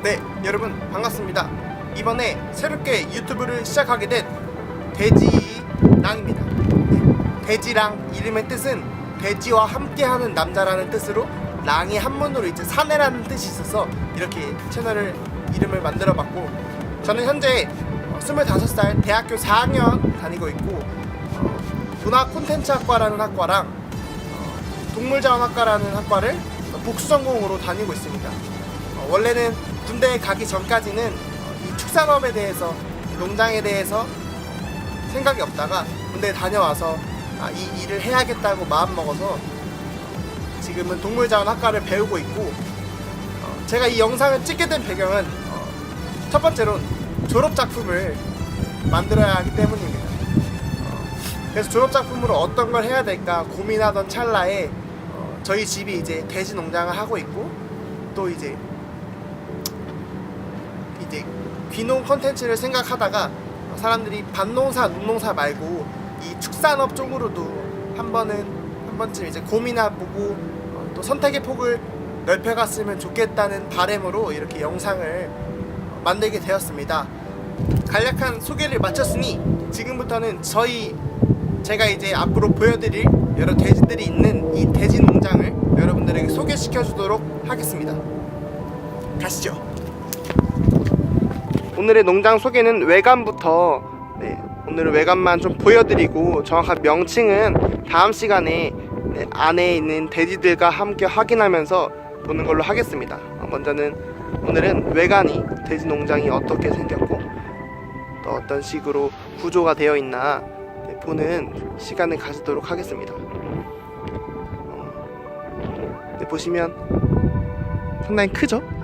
네, 여러분 반갑습니다. 이번에 새롭게 유튜브를 시작하게 된 돼지랑입니다. 네, 돼지랑 이름의 뜻은 돼지와 함께하는 남자라는 뜻으로 랑이 한문으로 이제 사내라는 뜻이 있어서 이렇게 채널을 이름을 만들어봤고 저는 현재 25살 대학교 4학년 다니고 있고 어, 문화 콘텐츠 학과라는 학과랑 어, 동물자원학과라는 학과를 복수 전공으로 다니고 있습니다. 어, 원래는 군대에 가기 전까지는 어, 이 축산업에 대해서 농장에 대해서 생각이 없다가 군대에 다녀와서 아, 이 일을 해야겠다고 마음 먹어서 지금은 동물자원학과를 배우고 있고 어, 제가 이 영상을 찍게 된 배경은 어, 첫 번째로 졸업 작품을 만들어야 하기 때문입니다. 어, 그래서 졸업 작품으로 어떤 걸 해야 될까 고민하던 찰나에 어, 저희 집이 이제 돼지 농장을 하고 있고 또 이제 이제 귀농 컨텐츠를 생각하다가 사람들이 밭농사, 농농사 말고 이 축산업 쪽으로도 한 번은 한 번쯤 이제 고민해보고 어, 또 선택의 폭을 넓혀갔으면 좋겠다는 바램으로 이렇게 영상을 어, 만들게 되었습니다. 간략한 소개를 마쳤으니 지금부터는 저희 제가 이제 앞으로 보여드릴 여러 돼지들이 있는 이 돼지 농장을 여러분들에게 소개시켜 주도록 하겠습니다. 가시죠. 오늘의 농장 소개는 외관부터 네, 오늘은 외관만 좀 보여드리고 정확한 명칭은 다음 시간에 네, 안에 있는 돼지들과 함께 확인하면서 보는 걸로 하겠습니다. 어, 먼저는 오늘은 외관이 돼지 농장이 어떻게 생겼고 또 어떤 식으로 구조가 되어 있나 네, 보는 시간을 가지도록 하겠습니다. 어, 네, 보시면 상당히 크죠?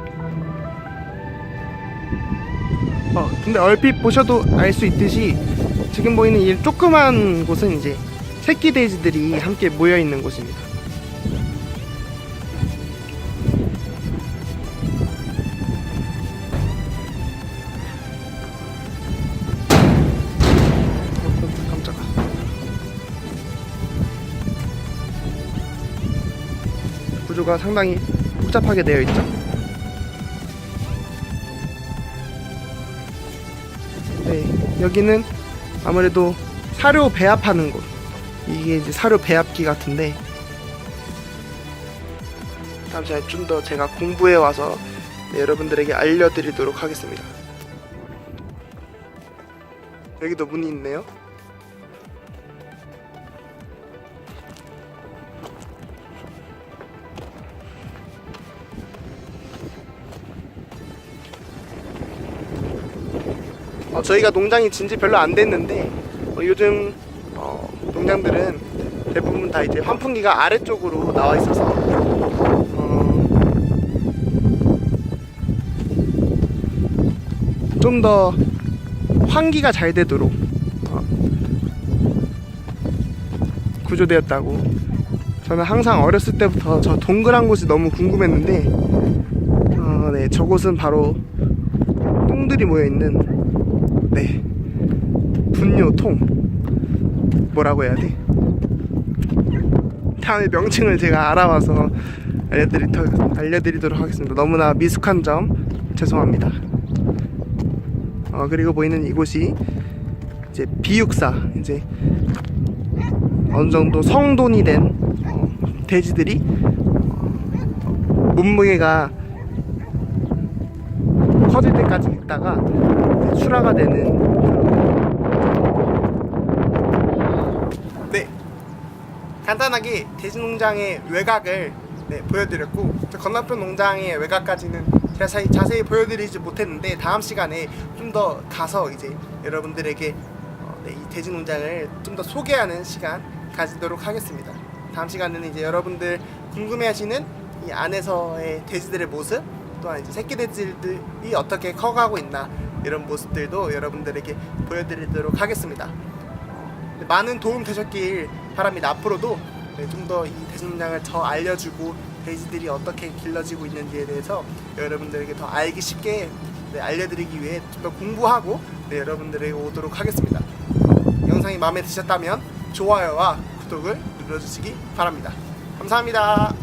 어, 근데 얼핏 보셔도 알 수 있듯이 지금 보이는 이 조그만 곳은 이제 새끼 돼지들이 함께 모여 있는 곳입니다. 어. 구조가 상당히 복잡하게 되어 있죠. 여기는 아무래도 사료 배합하는 곳. 이게 이제 사료 배합기 같은데. 다음 시간에 좀 더 제가 공부해 와서 네, 여러분들에게 알려드리도록 하겠습니다. 여기도 문이 있네요. 어, 저희가 농장이 진지 별로 안 됐는데 어, 요즘 어, 농장들은 대부분 다 이제 환풍기가 아래쪽으로 나와 있어서 어, 좀더 환기가 잘 되도록 어, 구조되었다고. 저는 항상 어렸을 때부터 저 동그란 곳이 너무 궁금했는데 어, 네, 저곳은 바로 똥들이 모여 있는 네. 분뇨통. 뭐라고 해야 돼? 다음에 명칭을 제가 알아봐서 알려드리, 알려드리도록 하겠습니다. 너무나 미숙한 점. 죄송합니다. 어, 그리고 보이는 이곳이 이제 비육사 이제 어느 정도 성돈이 된 어, 돼지들이 어, 몸무게가 커질 때까지 있다가 출하가 되는 네. 간단하게 돼지농장의 외곽을 네, 보여드렸고 저 건너편 농장의 외곽까지는 자세히, 자세히 보여드리지 못했는데 다음 시간에 좀 더 가서 이제 여러분들에게 어, 네, 이 돼지농장을 좀 더 소개하는 시간 가지도록 하겠습니다. 다음 시간에는 이제 여러분들 궁금해하시는 이 안에서의 돼지들의 모습 또한 이제 새끼 돼지들이 어떻게 커가고 있나 이런 모습들도 여러분들에게 보여드리도록 하겠습니다. 네, 많은 도움 되셨길 바랍니다. 앞으로도 네, 좀더이 돼지농장을 더 알려주고 돼지들이 어떻게 길러지고 있는지에 대해서 여러분들에게 더 알기 쉽게 네, 알려드리기 위해 좀 더 공부하고 네, 여러분들에게 오도록 하겠습니다. 영상이 마음에 드셨다면 좋아요와 구독을 눌러주시기 바랍니다. 감사합니다.